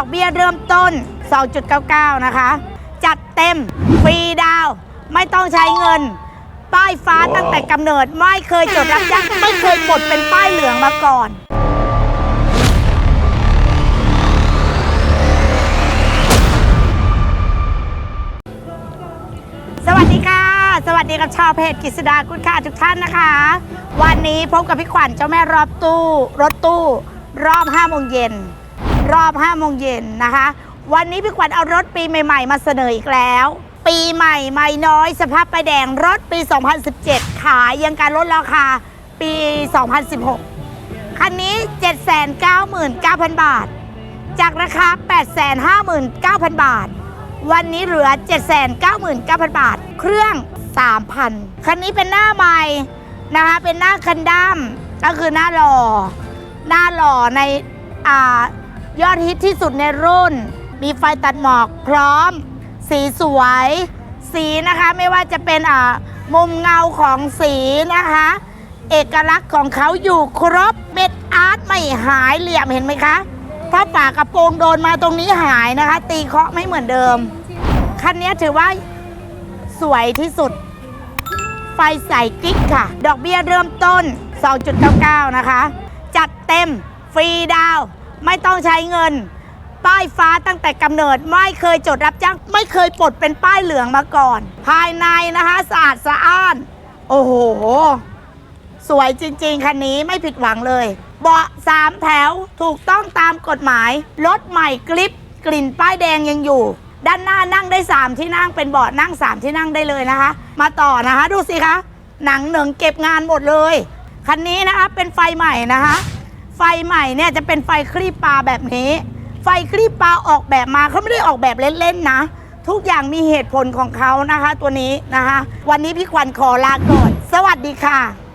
อกเบี้ยเริ่มต้น 2.99 นะคะ จัดเต็ม ฟรีดาว ไม่ต้องใช้เงิน ป้ายฟ้าตั้งแต่กำเนิด ไม่เคยจดรับจ้างไม่เคยกดเป็นป้ายเหลืองมาก่อนสวัสดีค่ะ สวัสดีกับชาวเพจกิษดาคุณค่าทุกท่านนะคะ วันนี้พบกับพี่ขวัญเจ้าแม่รอบตู้ รถตู้ รอบ5โมงเย็น รอบ5โมงเย็นนะคะ วันนี้พี่ขวัญเอารถปีใหม่ ๆ มาเสนออีกแล้ว ปีใหม่ไม่น้อย สภาพไปแดงรถปี 2017 ขายยังการลดราคาปี 2016 คันนี้ 799,000 บาท จากราคา 859,000 บาท วันนี้เหลือ 799,000 บาท เครื่อง 3,000 คันนี้เป็นหน้าใหม่นะคะเป็นหน้าคันดั้มก็คือหน้าหล่อหน้าหล่อในอ่า ยอดฮิตที่สุดในรุ่น มีไฟตัดหมอกพร้อม สีสวย สีนะคะไม่ว่าจะเป็นอ่ามุมเงาของสีนะคะ เอกลักษณ์ของเขาอยู่ครบเม็ดอาร์ตไม่หายเหลี่ยมเห็นไหมคะ ถ้าฝากระโปรงโดนมาตรงนี้หายนะคะ ตีเคาะไม่เหมือนเดิม คันนี้ถือว่าสวยที่สุด ไฟใส่กิ๊กค่ะ ดอกเบี้ยเริ่มต้น 2.99 นะคะ จัดเต็มฟรีดาว ไม่ต้องใช้เงิน ป้ายฟ้าตั้งแต่กำเนิดไม่เคยจดรับจ้างไม่เคยปลดเป็นป้ายเหลืองมาก่อน ภายในนะคะสะอาดสะอ้าน โอ้โห สวยจริงๆ คันนี้ไม่ผิดหวังเลย เบาะสามแถวถูกต้องตามกฎหมาย รถใหม่กลิปกลิ่นป้ายแดงยังอยู่ ด้านหน้านั่งได้ 3 ที่นั่งเป็นเบาะนั่ง 3 ที่นั่งได้เลยนะคะ มาต่อนะคะ ดูสิคะ หนังเหนึ่งเก็บงานหมดเลย คันนี้นะคะเป็นไฟใหม่นะคะ ไฟใหม่เนี่ยจะเป็นไฟคลีปปลาแบบนี้ ไฟคลีปปลาออกแบบมาเขาไม่ได้ออกแบบเล่นๆนะ ทุกอย่างมีเหตุผลของเขานะคะ ตัวนี้นะคะ วันนี้พี่ขวัญขอลาก่อน สวัสดีค่ะ